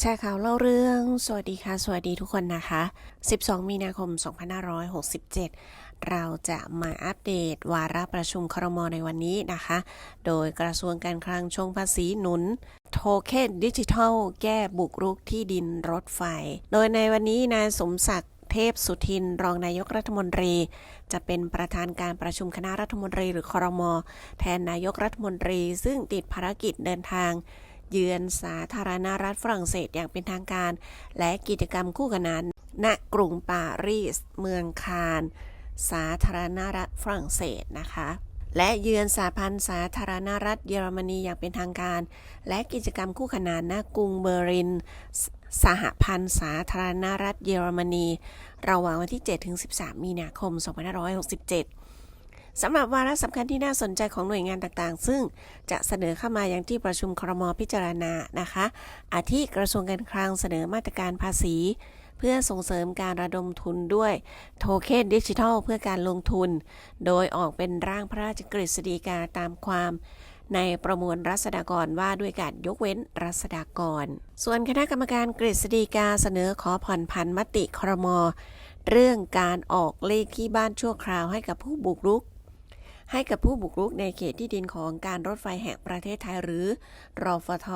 แชร์ข่าวเล่าเรื่อง สวัสดีค่ะ สวัสดีทุกคนนะคะ 12 มีนาคม 2567 เราจะมาอัปเดตวาระประชุมครมในวันนี้นะคะ โดยกระทรวงการคลังชงภาษีหนุน โทเค็นดิจิทัล แก้บุกรุกที่ดินรถไฟ โดยในวันนี้นายสมศักดิ์เทพสุทิน รองนายกรัฐมนตรี จะเป็นประธานการประชุมคณะรัฐมนตรีหรือครมแทนนายกรัฐมนตรี ซึ่งติดภารกิจเดินทาง เยือนสาธารณรัฐฝรั่งเศสอย่างเป็นทางการ และกิจกรรมคู่กันนั้นณกรุงปารีส เมืองคาน สาธารณรัฐฝรั่งเศสนะคะและเยือนสาพันธ์สาธารณรัฐเยอรมนีอย่างเป็นทางการ และกิจกรรมคู่ขนานณกรุงเบอร์ลิน สหพันธ์สาธารณรัฐเยอรมนี ระหว่างวันที่7-13 มีนาคม 2567 สำหรับวาระสำคัญที่น่าสนใจของหน่วยงานต่างๆ ซึ่งจะเสนอเข้ามายังที่ประชุมครมพิจารณานะคะ อาทิกระทรวงการคลังเสนอมาตรการภาษี เพื่อส่งเสริมการระดมทุนด้วยโทเค็นดิจิทัลเพื่อการลงทุน โดยออกเป็นร่างพระราชกฤษฎีกาตามความในประมวลรัษฎากรว่าด้วยการยกเว้นรัษฎากร ส่วนคณะกรรมการกฤษฎีกาเสนอขอผ่อนผันมติครม เรื่องการออกเลขที่บ้านชั่วคราวให้กับผู้บุกรุก ให้กับผู้บุกรุกในเขตที่ดินของการรถไฟแห่งประเทศไทยหรือรอฟท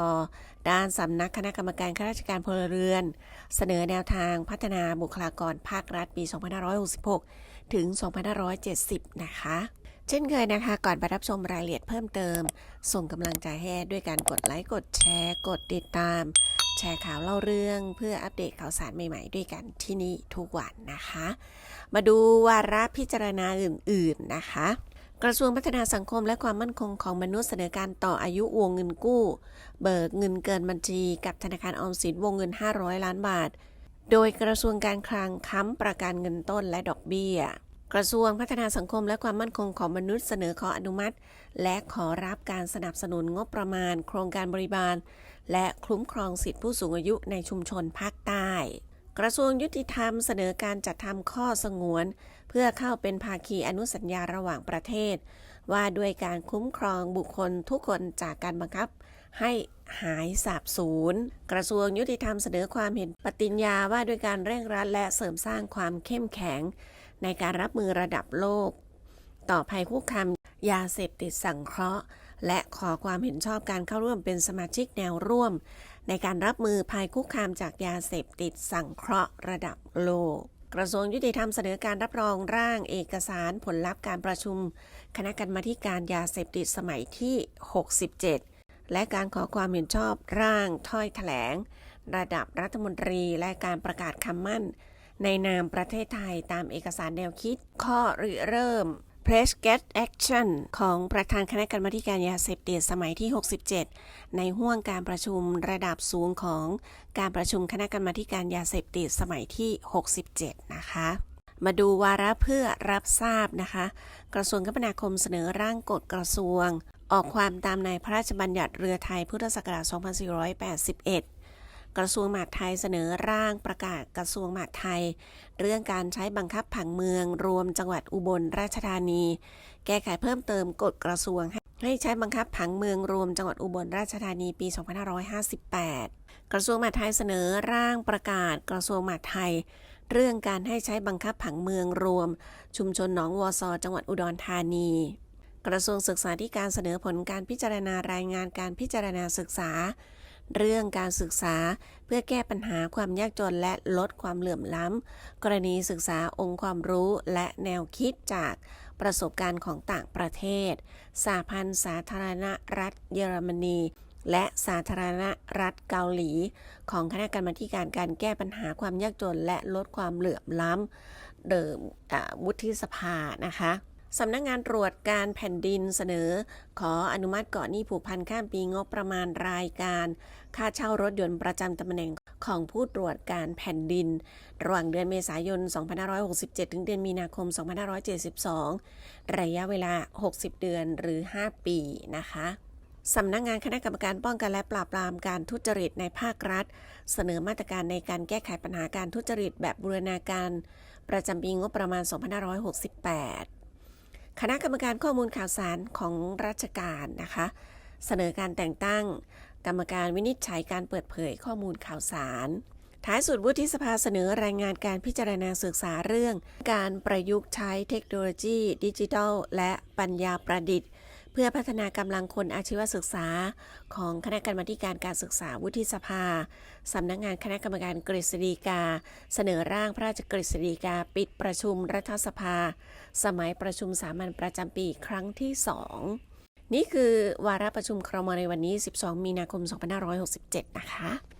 ด้านสำนักคณะกรรมการข้าราชการพลเรือน เสนอแนวทางพัฒนาบุคลากรภาครัฐปี 2566 ถึง 2570 นะคะเช่นเคยนะคะ ก่อนไปรับชมรายละเอียดเพิ่มเติม ส่งกำลังใจให้ด้วยการกดไลค์ กดแชร์ กดติดตาม แชร์ข่าวเล่าเรื่อง เพื่ออัปเดตข่าวสารใหม่ๆ ด้วยกันที่นี่ทุกวันนะคะ มาดูวาระพิจารณาอื่นๆนะคะ กระทรวงพัฒนาสังคมและความมั่นคงของมนุษย์เสนอการต่ออายุวงเงินกู้ เบิกเงินเกินบัญชีกับธนาคารออมสินวงเงิน 500 ล้านบาท โดยกระทรวงการคลังค้ำประกันเงินต้นและดอกเบี้ย กระทรวงพัฒนาสังคมและความมั่นคงของมนุษย์เสนอขออนุมัติ และขอรับการสนับสนุนงบประมาณ โครงการบริบาล และคุ้มครองสิทธิผู้สูงอายุในชุมชนภาคใต้ กระทรวงยุติธรรมเสนอการจัดทำข้อสงวน เพื่อเข้าเป็นภาคีอนุสัญญาระหว่างประเทศ ว่าด้วยการคุ้มครองบุคคลทุกคนจากการบังคับ ให้หายสาบสูญกระทรวงยุติธรรมเสนอความเห็นปฏิญญาว่าด้วยการเร่งรัดและเสริมสร้างความเข้มแข็ง ในการรับมือระดับโลก ต่อภัยคุกคามยาเสพติดสังเคราะห์ และขอความเห็นชอบการเข้าร่วมเป็นสมาชิกแนวร่วม ในการรับมือภัยคุกคามจากยาเสพติดสังเคราะห์ระดับโลก กระทรวงยุติธรรมเสนอการรับรองร่างเอกสารผลลัพธ์การประชุม คณะกรรมาการยาเสพติดสมัยที่ 67 และการขอความเห็นชอบร่างถ้อยแถลง ระดับรัฐมนตรีและการประกาศคำมั่น ในนามประเทศไทยตามเอกสารแนวคิด ข้อริเริ่ม Press Get Action ของประธานคณะกรรมาการยาเสพติดสมัยที่ 67 ในห่วงการประชุมระดับสูงของการประชุมคณะกรรมาการยาเสพติดสมัยที่ 67 นะคะ มาดูวาระเพื่อรับทราบนะคะ กระทรวงคมนาคมเสนอร่างกฎกระทรวง ออกความตามในพระราชบัญญัติเรือไทยพุทธศักราช 2481 กระทรวงมหาดไทยเสนอร่างประกาศกระทรวงมหาดไทย เรื่องการใช้บังคับผังเมือง รวมจังหวัดอุบลราชธานี แก้ไขเพิ่มเติมกฎกระทรวงให้ใช้บังคับผังเมืองรวมจังหวัดอุบลราชธานีปี 2558 กระทรวงมหาดไทยเสนอร่างประกาศกระทรวงมหาดไทย เรื่องการให้ใช้บังคับผังเมืองรวม ชุมชนหนองวอซอจังหวัดอุดรธานี กระทรวงศึกษาธิการเสนอผลการพิจารณารายงานการพิจารณาศึกษา เรื่องการศึกษาเพื่อแก้ปัญหาความยากจนและลดความเหลื่อมล้ำ กรณีศึกษาองค์ความรู้และแนวคิดจากประสบการณ์ของต่างประเทศสาพันธ์สาธารณรัฐเยอรมนีและสาธารณรัฐเกาหลี ของคณะกรรมาการการแก้ปัญหาความยากจนและลดความเหลื่อมล้ำเดิมวุฒิสภานะคะ สำนักงงานตรวจการแผ่นดินเสนอ ขออนุมัติก่อหนี้ผูกพันข้ามปีงบประมาณรายการ ค่าเช่ารถยนต์ประจำตำแหน่งของผู้ตรวจการแผ่นดิน ระหว่างเดือนเมษายน 2567 ถึงเดือนมีนาคม 2572 ระยะเวลา 60 เดือนหรือ 5 ปีนะคะสำนักงานคณะกรรมการป้องกันและปราบปรามการทุจริตในภาครัฐ เสนอมาตรการในการแก้ไขปัญหาการทุจริตแบบบูรณาการ ประจำปีงบประมาณ 2568 คณะกรรมการข้อมูลข่าวสารของราชการนะคะ เสนอการแต่งตั้ง กรรมการวินิจฉัยการเปิดเผยข้อมูลข่าวสาร ท้ายสุดวุฒิสภาเสนอรายงานการพิจารณาศึกษาเรื่อง การประยุกต์ใช้เทคโนโลยีดิจิทัล และปัญญาประดิษฐ์ เพื่อพัฒนากำลังคนอาชีวศึกษา ของคณะกรรมการการศึกษาวุฒิสภาสำนักงานคณะกรรมการกฤษฎีกา เสนอร่างพระราชกฤษฎีกาปิดประชุมรัฐสภา สมัยประชุมสามัญประจำปีครั้งที่2นี่คือวาระประชุมครมในวันนี้ 12 มีนาคม 2567 นะคะ